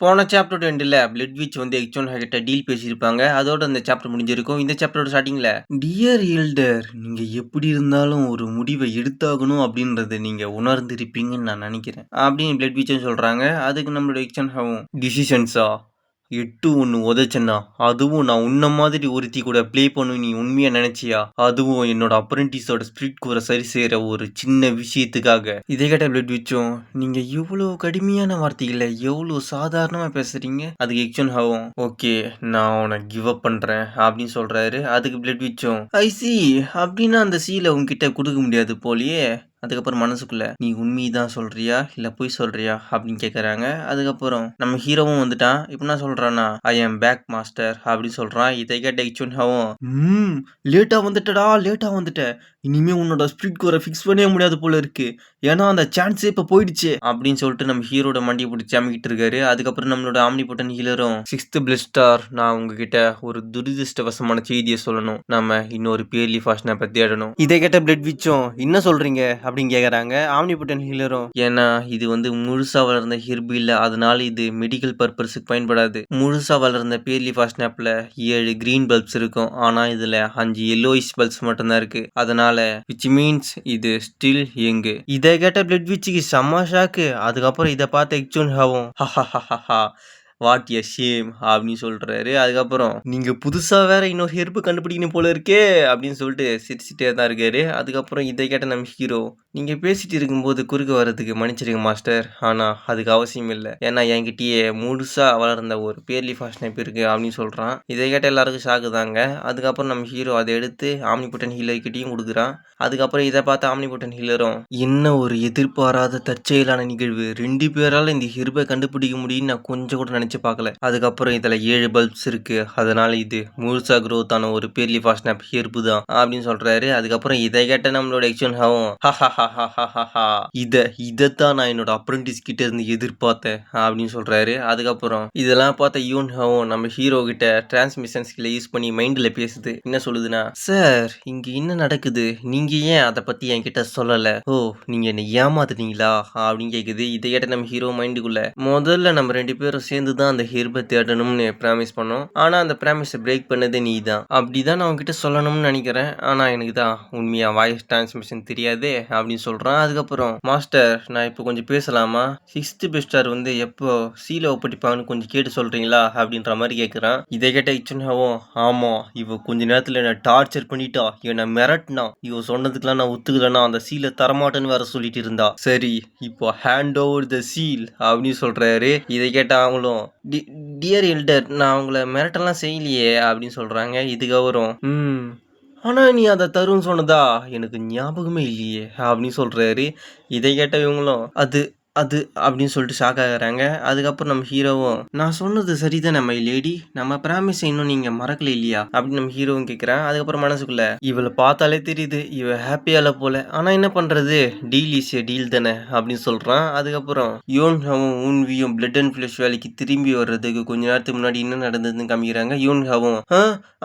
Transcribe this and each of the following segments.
போன சாப்டர் ரெண்டில் blood which வந்து எக்ஸோன் ஹேகிட்ட டீல் பேசியிருப்பாங்க. அதோட அந்த சாப்டர் முடிஞ்சிருக்கும். இந்த சாப்டரோட ஸ்டார்டிங்கில் டியர் ஈல்டர் நீங்கள் எப்படி இருந்தாலும் ஒரு முடிவை எடுத்தாகணும் அப்படின்றத நீங்கள் உணர்ந்திருப்பீங்கன்னு நான் நினைக்கிறேன். அப்படின்னு பிளட் விச்சும் சொல்கிறாங்க அதுக்கு நம்மளோட எக்ஸோன் ஹாவும் டிசிஷன்ஸா எட்டு ஒன்று உதச்சேன்னா அதுவும் நான் உன்ன மாதிரி ஒருத்தி கூட ப்ளே பண்ணும் நீ உண்மையாக நினைச்சியா? அதுவும் என்னோட அப்ரண்டிஸோட ஸ்பிரிட் கூற சரி செய்கிற ஒரு சின்ன விஷயத்துக்காக. இதே கேட்ட பிளட் வச்சோம் நீங்கள் இவ்வளோ கடுமையான வார்த்தைகளை எவ்வளோ சாதாரணமாக பேசுகிறீங்க அதுக்கு எக்ஷன் ஆகும். ஓகே நான் உனக்கு கிவ் அப் பண்ணுறேன் அப்படின்னு சொல்கிறாரு அதுக்கு பிளட் வச்சோம் ஐ சி அப்படின்னா அந்த சீலை உங்ககிட்ட கொடுக்க முடியாது போலியே. அதுக்கப்புறம் மனசுக்குள்ள நீ உண்மையை தான் சொல்றியா? இல்ல பொய் சொல்றியா? அப்படின்னு கேக்குறாங்க. அதுக்கப்புறம் நம்ம ஹீரோவும் வந்துட்டான். இப்ப நான் சொல்றானா ஐ எம் பேக் மாஸ்டர் அப்படின்னு சொல்றான். இதை கேட்ட இச்சுன்ஹாவும் ம் லேட்டா வந்துட்டடா லேட்டா வந்துட்டேன் இனிமே உன்னோட ஸ்பிரிட் கோரை ஃபிக்ஸ் பண்ணவே முடியாது போல இருக்கு. ஏன்னா அந்த சான்ஸே இப்ப போயிடுச்சு. அப்படின்னு சொல்லிட்டு நம்ம ஹீரோட மண்டியை பிடிச்சி அமைக்கிட்டு இருக்காரு. அதுக்கப்புறம் நம்மளோட ஆம்னி பொட்டன் ஹீலரும் சிக்ஸ்த் பிளிஸ்டார் நான் உங்ககிட்ட ஒரு துரதிருஷ்டவசமான செய்தியை சொல்லணும். நம்ம இன்னொரு பேர்லி ஃபாஷனை பத்தி ஆடணும். இதை கேட்ட பிளட் விச்சும் என்ன சொல்றீங்க? அப்படின்னு கேட்குறாங்க ஆம்னிபுட்டன் ஹீலரும் ஏன்னா இது வந்து முழுசா வளர்ந்த ஹிர்பு இல்லை. அதனால இது மெடிக்கல் பர்பஸுக்கு பயன்படாது. முழுசா வளர்ந்த பேர்லி ஃபாஸ்ட் ஆப்பில் ஏழு கிரீன் பல்ப்ஸ் இருக்கும். ஆனால் இதில் அஞ்சு எல்லோயிஷ் பல்ப்ஸ் மட்டும்தான் இருக்கு. அதனால விச் மீன்ஸ் இது ஸ்டில் எங்கு? இதை கேட்ட பிளட் விச்சுக்கு செம்ம ஷாக்கு அதுக்கப்புறம் இதை பார்த்த எக்ஸோன் ஹாவும் ஹா. வாட் எ ஷேம் அப்படின்னு சொல்கிறாரு அதுக்கப்புறம் நீங்க புதுசாக வேற இன்னொரு ஹெர்ப்பு கண்டுபிடிக்கணும் போல இருக்கே அப்படின்னு சொல்லிட்டு சிரிச்சுட்டே தான் இருக்காரு. அதுக்கப்புறம் இதை கேட்ட நம்ம ஹீரோ நீங்கள் பேசிட்டு இருக்கும்போது குறுக்க வர்றதுக்கு மன்னிச்சிருங்க மாஸ்டர். ஆனால் அதுக்கு அவசியம் இல்லை. ஏன்னா என்கிட்டயே முழுசாக வளர்ந்த ஒரு பேர்லி ஃபாஸ்ட் நைப் இருக்குது அப்படின்னு சொல்கிறான் இதை கேட்ட எல்லாருக்கும் ஷாக்கு தாங்க. அதுக்கப்புறம் நம்ம ஹீரோ அதை எடுத்து ஆம்னிபுட்டன் ஹீலர்கிட்டையும் கொடுக்குறான். அதுக்கப்புறம் இதை பார்த்து ஆம்னிபுட்டன் ஹீலரும் என்ன ஒரு எதிர்பாராத தற்செயலான நிகழ்வு. ரெண்டு பேரால் இந்த ஹெர்பை கண்டுபிடிக்க முடியும்னு நான் கொஞ்சம் கூட நினச்சி பார்க்கல. அதுக்கப்புறம் இதில் ஏழு பல்ப்ஸ் இருக்குது அதனால் இது முழுசா க்ரோத் ஆன ஒரு பேர்லி ஃபாஸ்ட் நைப் ஹெர்பு தான் அப்படின்னு சொல்கிறாரு அதுக்கப்புறம் இதை கேட்ட நம்மளோட எக்ஷன் ஹாவும். இத இதைத்தான் நான் என்னோட அப்ரண்டிஸ் கிட்ட இருந்து எதிர்பார்த்தேன் அப்படின்னு சொல்றாரு. அதுக்கப்புறம் இதெல்லாம் பார்த்த யூன் ஹவும் நம்ம ஹீரோ கிட்ட டிரான்ஸ்மிஷன் ஸ்கில்ல யூஸ் பண்ணி மைண்ட்ல பேசுது. என்ன சொல்லுதுன்னா சார் இங்க என்ன நடக்குது? நீங்க ஏன் அதை பத்தி என்கிட்ட சொல்லல? ஓ நீங்க என்ன ஏமாத்துனீங்களா? அப்படின்னு கேக்குது. இதை கேட்ட நம்ம ஹீரோ மைண்டுக்குள்ள முதல்ல நம்ம ரெண்டு பேரும் சேர்ந்து தான் அந்த ஹெர்பை தேடணும்னு ப்ராமிஸ் பண்ணோம். ஆனா அந்த ப்ராமிஸை பிரேக் பண்ணது நீ தான். அப்படிதான் நான் உன்கிட்ட சொல்லணும்னு நினைக்கிறேன். ஆனா எனக்கு தான் உண்மையா வாய்ஸ் டிரான்ஸ்மிஷன் தெரியாதே அப்படின்னு அப்படின்னு சொல்கிறான் அதுக்கப்புறம் மாஸ்டர் நான் இப்போ கொஞ்சம் பேசலாமா? சிக்ஸ்த்து பெஸ்டார் வந்து எப்போ சீல ஒப்படைப்பாங்கன்னு கொஞ்சம் கேட்டு சொல்கிறீங்களா அப்படின்ற மாதிரி கேட்குறான் இதை கேட்ட இச்சுனாவும் ஆமாம் இவ கொஞ்ச நேரத்தில் என்னை டார்ச்சர் பண்ணிட்டா என்னை மிரட்டினா இவ சொன்னதுக்கெல்லாம் நான் ஒத்துக்கலன்னா அந்த சீலை தரமாட்டேன்னு வேற சொல்லிட்டு இருந்தா. சரி இப்போ ஹேண்ட் ஓவர் த சீல் அப்படின்னு சொல்கிறாரு இதை கேட்ட அவங்களும் டியர் எல்டர் நான் அவங்கள மிரட்டெல்லாம் செய்யலையே அப்படின்னு சொல்கிறாங்க இதுக்கப்புறம் ம் ஆனால் நீ அதை தருன்னு சொன்னதா? எனக்கு ஞாபகமே இல்லையே அப்படின்னு சொல்கிறாரு இதை கேட்ட இவங்களும் அது அது அப்படின்னு சொல்லிட்டு ஷாக் ஆகிறாங்க. அதுக்கப்புறம் நம்ம ஹீரோவும் நான் சொன்னது சரிதானே மை லேடி நம்ம ப்ராமிஸ் இன்னும் நீங்க மறக்கல இல்லையா? அப்படின்னு நம்ம ஹீரோவும் கேட்குறான் அதுக்கப்புறம் மனசுக்குள்ள இவளை பார்த்தாலே தெரியுது இவ ஹாப்பியால போல. ஆனா என்ன பண்றது? டீல் இஸ் டீல் தானே? அப்படின்னு சொல்றான். அதுக்கப்புறம் யோன் ஹவும் ஊன்வியும் பிளட் அண்ட் ஃபிளஷ் வேலைக்கு திரும்பி வர்றதுக்கு கொஞ்ச நேரத்துக்கு முன்னாடி என்ன நடந்ததுன்னு காமிக்கிறாங்க? யோன் ஹவும்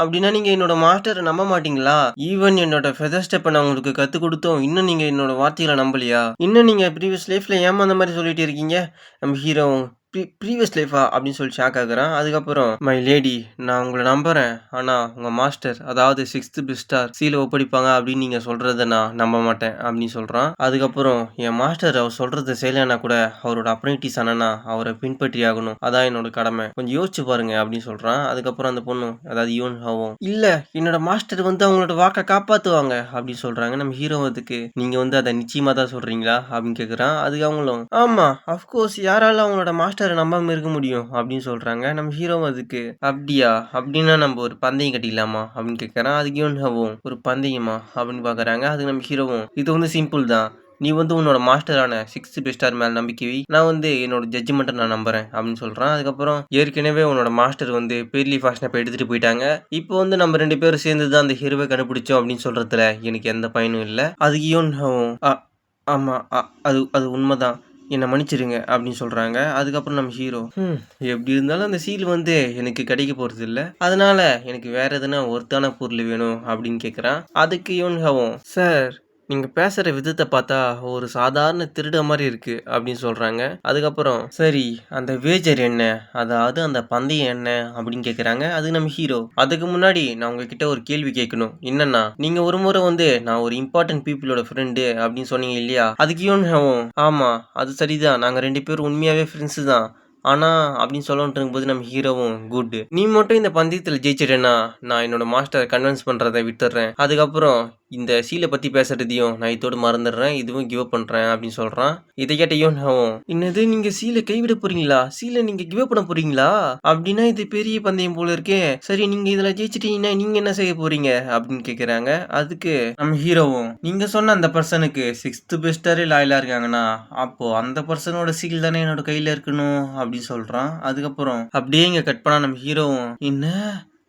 அப்படின்னா நீங்க என்னோட மாஸ்டரை நம்ப மாட்டீங்களா? ஈவன் என்னோட ஃபெதர் ஸ்டெப்பை நான் உங்களுக்கு கற்றுக் கொடுத்தோம். இன்னும் நீங்க என்னோட வார்த்தைகளை நம்பலையா? இன்னும் நீங்க ப்ரீவியஸ் லைஃப்ல ஏமாந்த மாதிரி சொல்லிகிட்டு இருக்கீங்க? நம்ம ஹீரோவும் ப்ரீ ப்ரீவியஸ் லைஃபா அப்படின்னு சொல்லி ஷாக் ஆகுறான். அதுக்கப்புறம் மை லேடி நான் உங்களை நம்புறேன். ஆனா உங்க மாஸ்டர் அதாவது சிக்ஸ்த் பிஸ்டார் சீல ஒப்படைப்பாங்க அப்படின்னு நீங்க சொல்றத நான் நம்ப மாட்டேன் அப்படின்னு சொல்றான். அதுக்கப்புறம் என் மாஸ்டர் அவர் சொல்றத செய்யலைன்னா கூட அவரோட அப்ரெண்டிஸ் ஆனா அவரை பின்பற்றி ஆகணும். அதான் என்னோட கடமை. கொஞ்சம் யோசிச்சு பாருங்க அப்படின்னு சொல்றான். அதுக்கப்புறம் அந்த பொண்ணு அதாவது யூன் ஆகும் இல்ல என்னோட மாஸ்டர் வந்து அவங்களோட வாக்கை காப்பாத்துவாங்க அப்படின்னு சொல்றாங்க. நம்ம ஹீரோ அதுக்கு நீங்க வந்து அதை நிச்சயமா தான் சொல்றீங்களா? அப்படின்னு கேக்குறான். அதுக்கு அவங்களும் ஆமா அஃப்கோர்ஸ் யாரால அவங்களோட மாஸ்டர் நம்பாம இருக்க முடியும் அப்படின்னு சொல்கிறாங்க நம்ம ஹீரோவும் அதுக்கு அப்படியா? அப்படின்னா நம்ம ஒரு பந்தயம் கட்டிக்கலாமா அப்படின்னு கேட்குறான் அதுக்கு ஈவன் ஆகும் ஒரு பந்தயமா? அப்படின்னு பார்க்குறாங்க அதுக்கு நம்ம ஹீரோவும் இது வந்து சிம்பிள் தான். நீ வந்து உன்னோட மாஸ்டரான சிக்ஸ்த் பெஸ்டார் மேலே நம்பிக்கை வை. நான் வந்து என்னோட ஜட்ஜ்மெண்ட்டை நான் நம்புறேன். அப்படின்னு சொல்கிறான் அதுக்கப்புறம் ஏற்கனவே உன்னோட மாஸ்டர் வந்து பேர்லி ஃபாஷனை இப்போ எடுத்துகிட்டு போயிட்டாங்க. இப்போ வந்து நம்ம ரெண்டு பேரும் சேர்ந்து தான் அந்த ஹீரோவை கண்டுபிடிச்சோம் அப்படின்னு சொல்கிறதுல எனக்கு எந்த பயனும் இல்லை. அதுக்கு யோன் ஆகும் "ஆ, ஆமாம் அது அது உண்மைதான். என்னை மன்னிச்சிடுங்க அப்படின்னு சொல்றாங்க. அதுக்கப்புறம் நம்ம ஹீரோ "ஹம், எப்படி இருந்தாலும் அந்த சீல் வந்து எனக்கு கிடைக்க போறது இல்ல. அதனால எனக்கு வேற எதுனா ஒருத்தான பொருள் வேணும் அப்படின்னு கேக்குறான். அதுக்கு யோன்ஹாவும் சார் நீங்க பேசுற விதத்த பார்த்தா ஒரு சாதாரண திருட மாதிரி இருக்கு அப்படின்னு சொல்றாங்க. அதுக்கப்புறம் சரி அந்த வேஜர் என்ன? அதாவது அந்த பந்தயம் என்ன? அப்படின்னு கேட்குறாங்க. அது நம்ம ஹீரோ அதுக்கு முன்னாடி நான் உங்ககிட்ட ஒரு கேள்வி கேட்கணும். என்னன்னா நீங்க ஒரு முறை வந்து நான் ஒரு இம்பார்ட்டன்ட் பீப்பிளோட ஃப்ரெண்டு அப்படின்னு சொன்னீங்க இல்லையா? அதுக்கு யூன் ஹேவும் ஆமா அது சரிதான். நாங்க ரெண்டு பேரும் உண்மையாவே ஃப்ரெண்ட்ஸு தான். ஆனால் அப்படின்னு சொல்லணுன்ட்டு போது நம்ம ஹீரோவும் குட். நீ மட்டும் இந்த பந்தயத்தில் ஜெயிச்சிட்டேன்னா நான் என்னோட மாஸ்டரை கன்வின்ஸ் பண்ணுறதை விட்டுறேன் அதுக்கப்புறம் இந்த சீலை பற்றி பேசுறதையும் நான் இதோடு மறந்துடுறேன். இதுவும் கிவ் அப் பண்ணுறேன் அப்படின்னு சொல்கிறான் இதை கேட்டையும் நான் என்னது நீங்கள் சீலை கைவிட போகிறீங்களா சீலை நீங்கள் கிவ் அப் பண்ண போறீங்களா? அப்படின்னா இது பெரிய பந்தயம் போல இருக்கே. சரி நீங்கள் இதில் ஜெயிச்சிட்டீங்கன்னா நீங்கள் என்ன செய்ய போகிறீங்க அப்படின்னு கேட்குறாங்க. அதுக்கு நம்ம ஹீரோவும் நீங்கள் சொன்ன அந்த பர்சனுக்கு சிக்ஸ்த்து பெஸ்ட்டாரே லாயலாக இருக்காங்கண்ணா அப்போ அந்த பர்சனோட சீல் தானே என்னோட கையில் இருக்கணும் அப்படின்னு சொல்கிறான் அதுக்கப்புறம் அப்படியே இங்கே கட் பண்ணா நம்ம ஹீரோவும் என்ன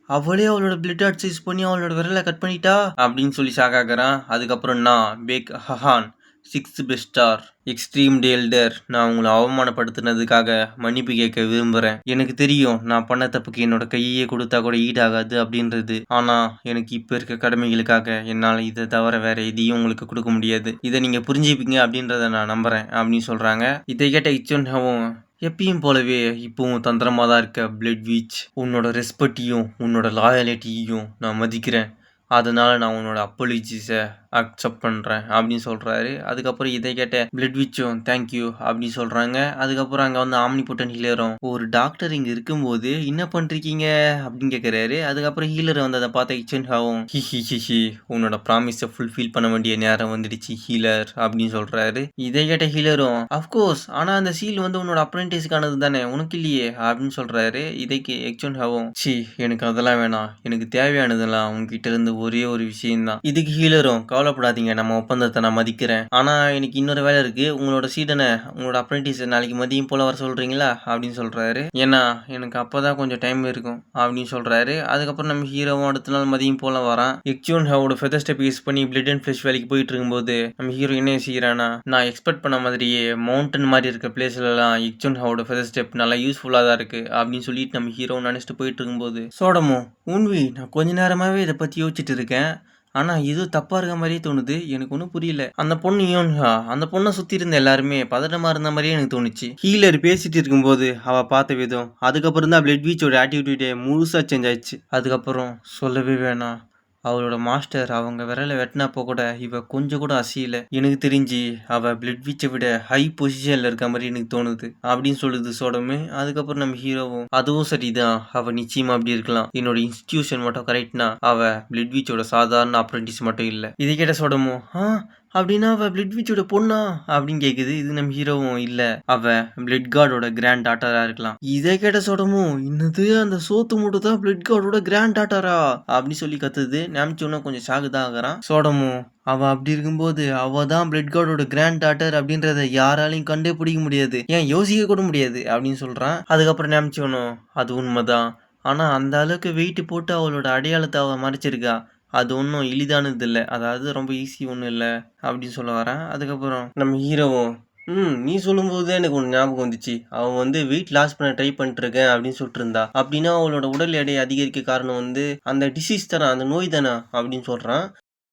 அவளே அவளோட பிளட் ஆர்ட்ஸ் யூஸ் பண்ணி அவளோட விரலை கட் பண்ணிட்டா? அப்படின்னு சொல்லி ஷாக் ஆகிறான் அதுக்கப்புறம் நான் பேக் ஹஹான் சிக்ஸ்த் பெஸ்டார் எக்ஸ்ட்ரீம் டேல்டர் நான் உங்களை அவமானப்படுத்தினதுக்காக மன்னிப்பு கேட்க விரும்புகிறேன் எனக்கு தெரியும் நான் பண்ண தப்புக்கு என்னோட கையே கொடுத்தா கூட ஈடாகாது அப்படின்றது. ஆனால் எனக்கு இப்போ இருக்க கடமைகளுக்காக என்னால் இதை தவிர வேற எதையும் உங்களுக்கு கொடுக்க முடியாது. இதை நீங்கள் புரிஞ்சுப்பீங்க அப்படின்றத நான் நம்புகிறேன் அப்படின்னு சொல்கிறாங்க இதை கேட்ட இச்சோன் ஹவும் எப்பயும் போலவே இப்போவும் தந்திரமாக தான் இருக்க. பிளட் வீச் உன்னோட ரெஸ்பெக்டையும் உன்னோட லாயலிட்டியையும் நான் மதிக்கிறேன். அதனால் நான் உன்னோட அப்பாலஜிஸை அக்செப்ட் பண்ணுறேன் அப்படின்னு சொல்கிறாரு அதுக்கப்புறம் இதை கேட்ட பிளட் விச்சும் தேங்க்யூ அப்படின்னு சொல்கிறாங்க அதுக்கப்புறம் அங்கே வந்து ஆம்னிபுட்டன் ஹீலரும் ஒரு டாக்டர் இங்கே இருக்கும்போது என்ன பண்ணிருக்கீங்க அப்படின்னு கேட்குறாரு அதுக்கப்புறம் ஹீலர் வந்து அதை பார்த்த கிச்சன் ஹாவும் ஹி ஹி ஹி ஹி உன்னோட ப்ராமிஸை ஃபுல்ஃபில் பண்ண வேண்டிய நேரம் வந்துடுச்சு ஹீலர் அப்படின்னு சொல்கிறாரு இதை கேட்ட ஹீலரும் அஃப்கோர்ஸ் ஆனால் அந்த சீல் வந்து உன்னோட அப்ரெண்டிஸ்க்கானது தானே உனக்கு இல்லையே அப்படின்னு சொல்கிறாரு இதைக்கு எக்ஸோன் ஹாவும் சி எனக்கு அதெல்லாம் வேணாம். எனக்கு தேவையானதெல்லாம் உங்ககிட்ட இருந்து ஒரே ஒரு விஷயம் தான் இதுக்கு ஹீலரும் கவலைப்படாதீங்க நம்ம ஒப்பந்தத்தை நான் மதிக்கிறேன். ஆனால் எனக்கு இன்னொரு வேலை இருக்கு. உங்களோட சீடனை உங்களோட அப்ரெண்டிஸ் நாளைக்கு மதியம் போல வர சொல்றீங்களா? அப்படின்னு சொல்றாரு. ஏன்னா எனக்கு அப்போதான் கொஞ்சம் டைம் இருக்கும் அப்படின்னு சொல்றாரு. அதுக்கப்புறம் நம்ம ஹீரோவும் அடுத்த நாள் மதியம் போல வரான். எக்ஸோன் ஹவோட ஃபெதர் ஸ்டெப் யூஸ் பண்ணி பிளட் அண்ட் ஃபிஷ் வேலைக்கு போயிட்டு இருக்கும்போது நம்ம ஹீரோ என்ன செய்யறானா நான் எக்ஸ்பெக்ட் பண்ண மாதிரியே மவுண்டன் மாதிரி இருக்க பிளேஸ்லலாம் எக்ஸோன் ஹவோட ஃபெதர் ஸ்டெப் நல்லா யூஸ்ஃபுல்லாக தான் இருக்கு அப்படின்னு சொல்லிட்டு நம்ம ஹீரோ நினைச்சிட்டு போயிட்டு இருக்கும்போது சோடமோ உண்வி நான் கொஞ்ச நேரமாகவே இதை பற்றி யோசிச்சுட்டு இருக்கேன். ஆனால் இது தப்பாக இருக்க மாதிரியே தோணுது. எனக்கு ஒன்றும் புரியல. அந்த பொண்ணு யோன்ஹா அந்த பொண்ணை சுற்றி இருந்த எல்லாருமே பதட்டமாக இருந்த மாதிரியே எனக்கு தோணுச்சு. ஹீலர் பேசிட்டு இருக்கும்போது அவள் பார்த்த விதம் அதுக்கப்புறம் தான் பிளட் வீச்சோட ஆட்டிடியூடே முழுசாக சேஞ்ச் ஆயிடுச்சு. அதுக்கப்புறம் சொல்லவே வேணாம். அவளோட மாஸ்டர் அவங்க விரலை வெட்டினப்போ கூட இவ கொஞ்சம் கூட அசையல. எனக்கு தெரிஞ்சு அவ பிளட் வீச்சை விட ஹை பொசிஷன்ல இருக்க மாதிரி எனக்கு தோணுது அப்படின்னு சொல்லுது சோடமே. அதுக்கப்புறம் நம்ம ஹீரோவும். அதுவும் சரிதான். அவ நிச்சயமா அப்படி இருக்கலாம். என்னோட இன்ஸ்டிடியூஷன் மட்டும் கரெக்ட்னா அவ பிளட் வீச்சோட சாதாரண அப்ரெண்டிஸ் மட்டும் இல்லை. இதை கேட்ட சோடமோ ஆ அப்படின்னா அவள் பிளட் வீச்சோட பொண்ணா? அப்படின்னு கேட்குது இது நம்ம ஹீரோவும் இல்லை. அவள் பிளட் கார்டோட கிராண்ட் டாட்டராக இருக்கலாம். இதை கேட்ட சோடமும் இன்னது அந்த சோத்து மூட்டை தான் பிளட் கார்டோட கிராண்ட் டாட்டரா அப்படின்னு சொல்லி கத்துது. நினச்சோன்னா கொஞ்சம் ஷாக்கு தான் ஆகுறான். சோடமும் அவள் அப்படி இருக்கும்போது அவள் தான் பிளட் கார்டோட கிராண்ட் டாட்டர் அப்படின்றத யாராலையும் கண்டே பிடிக்க முடியாது. ஏன் யோசிக்க கூட முடியாது? அப்படின்னு சொல்கிறான் அதுக்கப்புறம் நினச்சோனும் அது உண்மைதான். ஆனால் அந்த அளவுக்கு வெயிட் போட்டு அவளோட அடையாளத்தை அவள் மறைச்சிருக்கா. அது ஒன்றும் எளிதானது இல்லை அதாவது ரொம்ப ஈஸி ஒன்றும் இல்லை அப்படின்னு சொல்ல வரேன். அதுக்கப்புறம் நம்ம ஹீரோவும் ம் நீ சொல்லும்போது தான் எனக்கு ஒன்று ஞாபகம் வந்துச்சு. அவன் வந்து வெயிட் லாஸ் பண்ண ட்ரை பண்ணிட்டுருக்கேன் அப்படின்னு சொல்லிட்டு இருந்தா அப்படின்னா அவளோட உடல் எடை அதிகரிக்க காரணம் வந்து அந்த டிசீஸ் தானே? அந்த நோய் தானே? அப்படின்னு சொல்கிறான்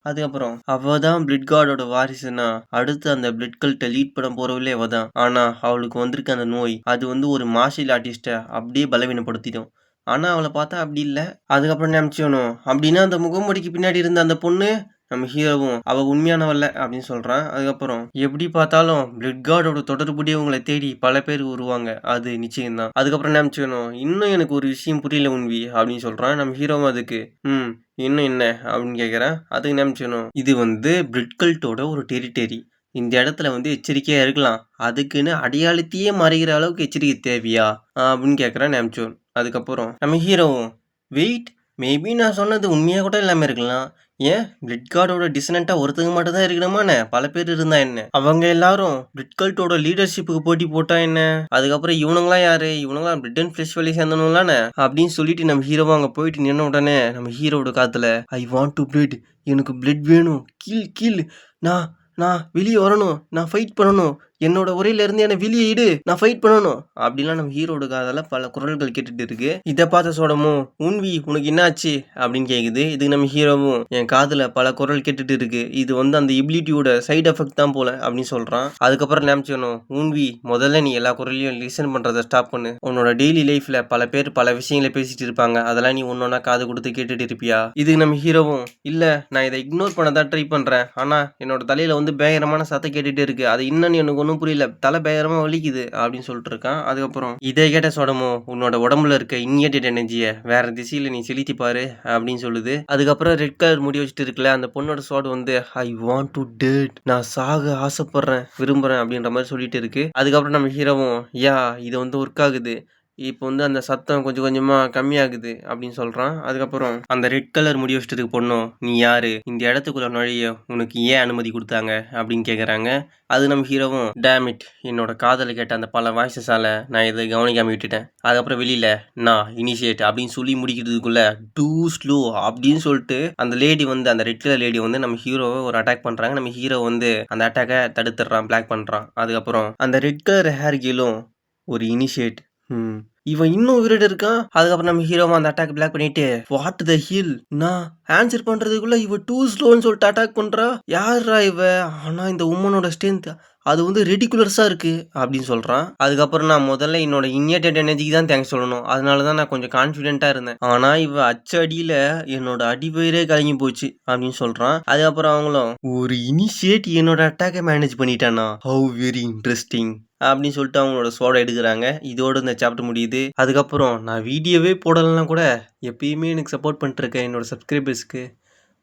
அதுக்கப்புறம் அவ தான் பிளட் கார்டோட வாரிசுனா அடுத்து அந்த பிளட் கல்ட்டை லீட் பண்ண போறவளே அவ தான். ஆனா அவளுக்கு வந்திருக்க அந்த நோய் அது வந்து ஒரு மார்ஷியல் ஆர்டிஸ்ட்டை அப்படியே பலவீனப்படுத்திடும். ஆனா அவளை பார்த்தா அப்படி இல்லை. அதுக்கப்புறம் நினைச்சோனும் அப்படின்னா அந்த முகமுடிக்கு பின்னாடி இருந்த அந்த பொண்ணு நம்ம ஹீரோவும் அவ உண்மையானவல்ல அப்படின்னு சொல்றான். அதுக்கப்புறம் எப்படி பார்த்தாலும் பிளட் கார்டோட தொடர்புடையவங்களை தேடி பல பேர் வருவாங்க. அது நிச்சயம்தான். அதுக்கப்புறம் நினைச்சுக்கணும்? இன்னும் எனக்கு ஒரு விஷயம் புரியல உண்வி அப்படின்னு சொல்றான். நம்ம ஹீரோவும் அதுக்கு ம் இன்னும் என்ன? அப்படின்னு கேட்குறேன் அதுக்கு நினைச்சுக்கணும்? இது வந்து பிரிட்கல்ட்டோட ஒரு டெரிட்டரி இந்த இடத்துல வந்து எச்சரிக்கையாக இருக்கலாம். அதுக்குன்னு அடையாளத்தையே மறைகிற அளவுக்கு எச்சரிக்கை தேவையா? அப்படின்னு கேட்குறேன் நினைச்சோன் அதுக்கப்புறம் நம்ம ஹீரோவும் வெயிட் மேபி நான் சொன்னது உண்மையாக கூட இல்லாமல் இருக்கலாம். ஏன்? பிளட் கார்டோட டிசனண்ட்டாக ஒருத்தங்க மட்டும் தான் இருக்கணுமாண்ணே? பல பேர் இருந்தா என்ன? அவங்க எல்லாரும் பிளிட்கல்ட்டோட லீடர்ஷிப்புக்கு போட்டி போட்டா என்ன? அதுக்கப்புறம் இவனுங்களாம் யாரு? இவனுங்களாம் பிளட் அண்ட் ஃபிளஷ் வழி சேர்ந்தவங்களானே அப்படின்னு சொல்லிட்டு நம்ம ஹீரோவா அங்கே போயிட்டு நின்ன உடனே நம்ம ஹீரோட காத்துல ஐ வாண்ட் டு பிளட் எனக்கு பிளட் வேணும். கீழ் கீழ் நான் நான் வெளியே வரணும் நான் ஃபைட் பண்ணணும் என்னோட உரையிலிருந்து என்னை என்ன வெளியே இடு நான் ஃபைட் பண்ணணும். அப்படிலாம் நம்ம ஹீரோட காதால பல குரல்கள் கேட்டுட்டு இருக்கு. இதை பார்த்த சோடமும் உன்வி உனக்கு என்னாச்சு? அப்படின்னு கேட்குது இதுக்கு நம்ம ஹீரோவும் என் காதில் பல குரல் கேட்டுட்டு இருக்கு. இது வந்து அந்த இபிலிட்டியோட சைடு எஃபெக்ட் தான் போல அப்படின்னு சொல்கிறான் அதுக்கப்புறம் நினச்சிக்கணும்? உன்வி முதல்ல நீ எல்லா குரலையும் லிசன் பண்ணுறதை ஸ்டாப் பண்ணு. உன்னோட டெய்லி லைஃப்பில் பல பேர் பல விஷயங்களை பேசிட்டு இருப்பாங்க. அதெல்லாம் நீ ஒன்றா காது கொடுத்து கேட்டுட்டு இருப்பியா? இதுக்கு நம்ம ஹீரோவும் இல்லை நான் இதை இக்னோர் பண்ண தான் ட்ரை பண்ணுறேன் ஆனால் என்னோட தலையில் வந்து பயங்கரமான சத்தம் கேட்டுகிட்டே இருக்கு. அது இன்னும் எனக்கு ஒன்றும் புரியல. தலை பயங்கரமாக வலிக்குது அப்படின்னு சொல்லிட்டு இருக்கான். அதுக்கப்புறம் இதை கேட்ட சொடமோ உன்னோட உடம்புல இருக்க இன்யேட்டட் எனர்ஜியை வேற திசையில் நீ செலுத்தி பாரு அப்படின்னு சொல்லுது. அதுக்கப்புறம் ரெட் கலர் முடி வச்சுட்டு இருக்குல்ல அந்த பொண்ணோட சோடு வந்து ஐ வாண்ட் டு டேட் நான் சாக ஆசைப்படுறேன் விரும்புகிறேன் அப்படின்ற மாதிரி சொல்லிட்டு இருக்கு. அதுக்கப்புறம் நம்ம ஹீரோவும் யா இது வந்து ஒர்க் ஆகுது. இப்போ வந்து அந்த சத்தம் கொஞ்சம் கொஞ்சமாக கம்மியாகுது அப்படின்னு சொல்கிறான் அதுக்கப்புறம் அந்த ரெட் கலர் முடி வச்சுட்டு பொண்ணும் நீ யார்? இந்த இடத்துக்குள்ள நுழைய உனக்கு ஏன் அனுமதி கொடுத்தாங்க? அப்படின்னு கேட்குறாங்க அது நம்ம ஹீரோவும் டேமிட் என்னோட காதலை கேட்ட அந்த பல வாய்ஸஸால் நான் இதை கவனிக்காமல் விட்டுட்டேன். அதுக்கப்புறம் வெளியில் நான் இனிஷியேட் அப்படின்னு சொல்லி முடிக்கிறதுக்குள்ள டூ ஸ்லோ அப்படின்னு சொல்லிட்டு அந்த லேடி வந்து அந்த ரெட் கலர் லேடி வந்து நம்ம ஹீரோவை ஒரு அட்டாக் பண்ணுறாங்க நம்ம ஹீரோ வந்து அந்த அட்டாக்கை தடுத்துடுறான் பிளாக் பண்ணுறான் அதுக்கப்புறம் அந்த ரெட் கலர் ஹேர் கீழும் ஒரு இனிஷியேட் ம் இவன் இன்னும் உயிரோட இருக்கான். அதுக்கப்புறம் நம்ம ஹீரோவா அந்த அட்டாக் பிளாக் பண்ணிட்டு வாட் த ஹில் நான் ஆன்சர் பண்றதுக்குள்ள இவ டூ ஸ்லோன்னு சொல்லிட்டு அட்டாக் பண்றா? யாரா இவ? ஆனா இந்த உமனோட ஸ்ட்ரென்த் அது வந்து ரெடிகுலர்ஸாக இருக்குது அப்படின்னு சொல்கிறான் அதுக்கப்புறம் நான் முதல்ல என்னோட இன்னேட்டட் எனர்ஜிக்கு தான் தேங்க்ஸ் சொல்லணும். அதனால தான் நான் கொஞ்சம் கான்ஃபிடென்ட்டாக இருந்தேன். ஆனால் இவ அச்சடியில் என்னோட அடிபயிரே கலங்கி போச்சு அப்படின்னு சொல்கிறான் அதுக்கப்புறம் அவங்களும் ஒரு இனிஷியேட் என்னோட அட்டாக்கை மேனேஜ் பண்ணிட்டானா? ஹவு வெரி இன்ட்ரெஸ்டிங் அப்படின்னு சொல்லிட்டு அவங்களோட சோட எடுக்கிறாங்க. இதோட இந்த சாப்டர் முடியுது. அதுக்கப்புறம் நான் வீடியோவே போடலைன்னா கூட எப்பயுமே எனக்கு சப்போர்ட் பண்ணிட்டுருக்கேன் என்னோட சப்ஸ்கிரைபர்ஸ்க்கு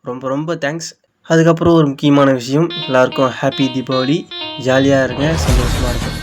ரொம்ப ரொம்ப தேங்க்ஸ் அதுக்கப்புறம் ஒரு முக்கியமான விஷயம் எல்லாருக்கும் ஹாப்பி தீபாவளி. ஜாலியாக இருங்க சந்தோஷமாக இருக்கும்